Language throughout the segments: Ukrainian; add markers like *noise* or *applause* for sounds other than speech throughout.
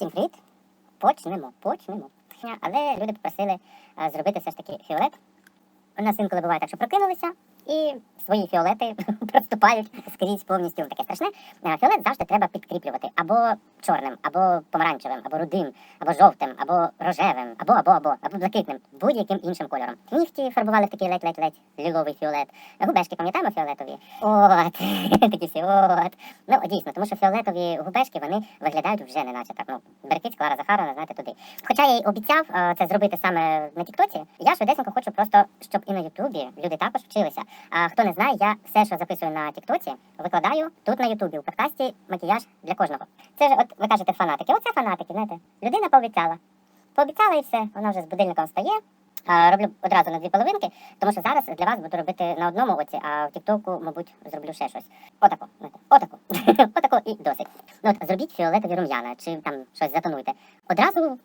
Всім привіт! Почнемо, почнемо. Але люди попросили е, зробити все ж таки фіолет. У нас інколи буває так, що прокинулися і свої фіолети *laughs* проступають скрізь повністю таке страшне. Е, Фіолет завжди треба підкріплювати або чорним, або помаранчевим, або рудим, або жовтим, або рожевим, або або або або блакитним, будь-яким іншим кольором. Нігті фарбували в такий ледь-ледь-ледь ліловий фіолет. Губешки пам'ятаємо фіолетові? От *laughs* такі всі, от. Ну дійсно, тому що фіолетові губешки вони виглядають вже не наче так. Ну Беркиць, Клара Захарова, знаєте, туди. Хоча я й обіцяв е, це зробити саме на Тіктоці, я швидесенько хочу просто, щоб і на Ютубі люди також вчилися. А хто не знає, я все, що записую на Тіктоці, викладаю тут на Ютубі, у подкасті макіяж для кожного. Це ж, от ви кажете, фанатики. Оце фанатики, знаєте. Людина пообіцяла. Пообіцяла і все. Вона вже з будильником встає. Роблю одразу на дві половинки, тому що зараз для вас буду робити на одному оці, а в Тіктоку, мабуть, зроблю ще щось. Отако, отако, *laughs* отако і досить. Ну от зробіть фіолетові рум'яна, чи там щось затонуйте. Одразу.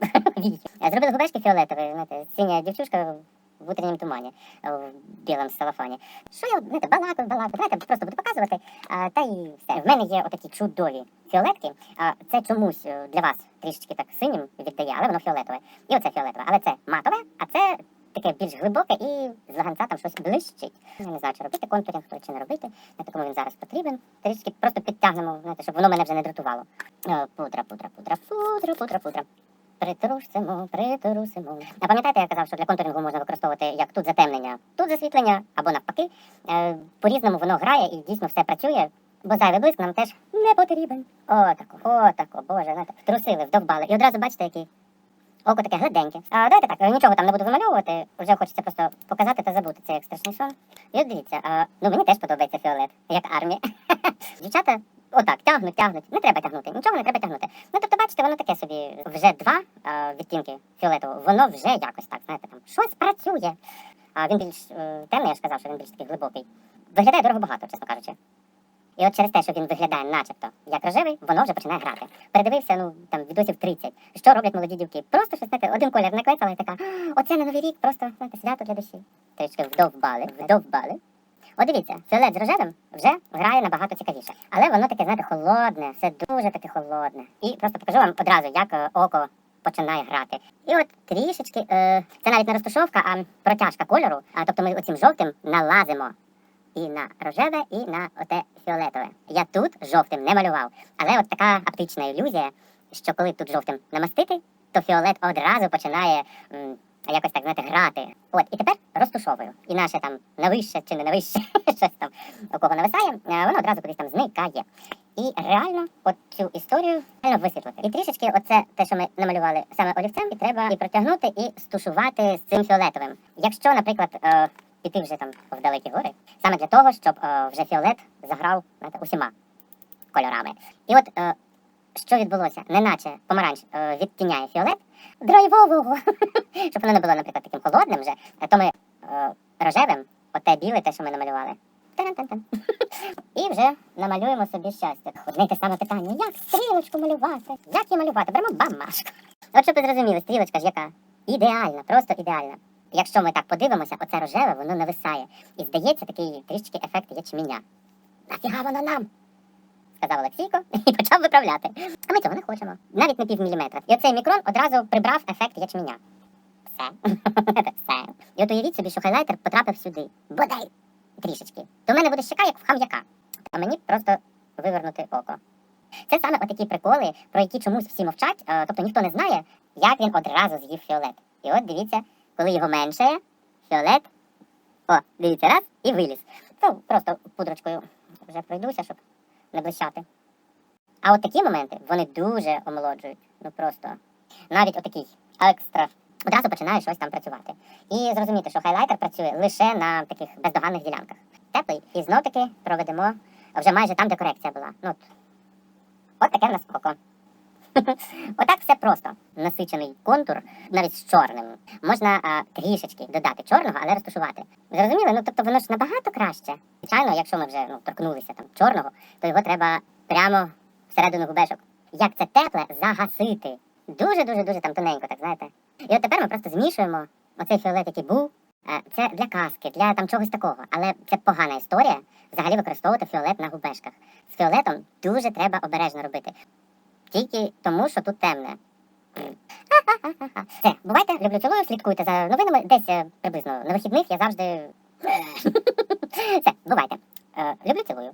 *laughs* Зробили губешки фіолетові, знаєте, синя дівчушка в утреннім тумані, е, в білому салафані. Що я знаєте, балакаю, балакаю, давайте просто буду показувати. А, та і все. В мене є отакі чудові фіолетки. А, це чомусь е, для вас трішечки так синім віддає, але воно фіолетове. І оце фіолетове. Але це матове, а це таке більш глибоке і з лаганця там щось блищить. Я не знаю, чи робити контуринг, чи не робити. На такому він зараз потрібен. Трішки просто підтягнемо, знаєте, щоб воно мене вже не дратувало. Е, Пудра, пудра, пудра, пудра, пудра, пудра. Притрусимо, притрусимо. А пам'ятаєте, я казав, що для контурингу можна використовувати як тут затемнення, тут засвітлення, або навпаки. Е, по-різному воно грає і дійсно все працює, бо зайвий блиск нам теж не потрібен. Отако, отако, боже, знаєте, втрусили, вдовбали. І одразу бачите, який око таке гладеньке. А давайте так, нічого там не буду вимальовувати, вже хочеться просто показати та забути це як страшний сон. І от дивіться, а, ну мені теж подобається фіолет, як армія. *laughs* Дівчата отак тягнуть, тягнуть. Не треба тягнути, нічого не треба тягнути. Ну тобто, бачите, воно таке собі вже два а, відтінки фіолетового, воно вже якось так, знаєте, там щось працює. А він більш е, темний, я ж сказав, що він більш такий глибокий. Виглядає дорого багато, чесно кажучи. І от через те, що він виглядає начебто як рожевий, воно вже починає грати. Передивився, ну там відосів 30. Що роблять молоді дівки? Просто щось знаєте, один колір наклецала і така, оце на новий рік, просто знаєте, свято для душі. Трішки вдовбали, вдовбали. От дивіться, фіолет з рожевим вже грає набагато цікавіше. Але воно таке, знаєте, холодне, все дуже таке холодне. І просто покажу вам одразу, як е, око починає грати. І от трішечки, е, це навіть не розташовка, а протяжка кольору. А, тобто ми оцим жовтим налазимо і на рожеве, і на оте фіолетове. Я тут жовтим не малював. Але от така оптична ілюзія, що коли тут жовтим намастити, то фіолет одразу починає м, якось так знаєте, грати. От, і тепер розтушовую. І наше там навище чи не навище, *laughs* щось там у кого нависає, е, воно одразу кудись там зникає. І реально от цю історію реально висвітлити. І трішечки оце те, що ми намалювали саме олівцем, і треба і протягнути, і стушувати з цим фіолетовим. Якщо, наприклад, е, піти вже там в далекі гори, саме для того, щоб е, вже фіолет заграв знаєте, усіма кольорами. І от е, що відбулося? Неначе помаранч е, відтіняє фіолет драйвового, *laughs* щоб воно не було, наприклад, таким холодним вже, а то ми е, рожевим, оте біле, те, що ми намалювали. І вже намалюємо собі щастя. Одне й те саме питання: як стрілочку малювати? Як її малювати? Беремо бамашку. От щоб ви зрозуміли, стрілочка ж яка ідеальна, просто ідеальна. Якщо ми так подивимося, оце рожеве, воно нависає. І здається такий трішки ефект ячменя. Нафіга воно нам? Сказав Олексійко *laughs* і почав виправляти. А ми цього не хочемо. Навіть не пів міліметра. І оцей мікрон одразу прибрав ефект ячменя. Все. *laughs* Все. І от уявіть собі, що хайлайтер потрапив сюди. Бодай трішечки. То в мене буде щека, як в хам'яка. А мені просто вивернути око. Це саме отакі приколи, про які чомусь всі мовчать, е, тобто ніхто не знає, як він одразу з'їв фіолет. І от дивіться, коли його меншає, фіолет. О, дивіться, раз і виліз. Ну, просто пудрочкою вже пройдуся, щоб не блищати. А от такі моменти вони дуже омолоджують. Ну просто навіть отакий екстра. Одразу починає щось там працювати. І зрозуміти, що хайлайтер працює лише на таких бездоганних ділянках. Теплий. І знов таки проведемо вже майже там, де корекція була. Ну, от, таке в нас око. *laughs* Отак все просто. Насичений контур, навіть з чорним. Можна а, трішечки додати чорного, але розташувати. Зрозуміли? Ну тобто воно ж набагато краще. Звичайно, якщо ми вже ну, торкнулися там чорного, то його треба прямо всередину губешок. Як це тепле загасити. Дуже дуже там тоненько, так знаєте. І от тепер ми просто змішуємо оцей фіолет, який був. Е, Це для каски, для там чогось такого. Але це погана історія взагалі використовувати фіолет на губешках. З фіолетом дуже треба обережно робити. Тільки тому, що тут темне. Все, бувайте, люблю цілую, слідкуйте за новинами. Десь е, приблизно на вихідних я завжди. *laughs* Все, бувайте. Е, Люблю цілую.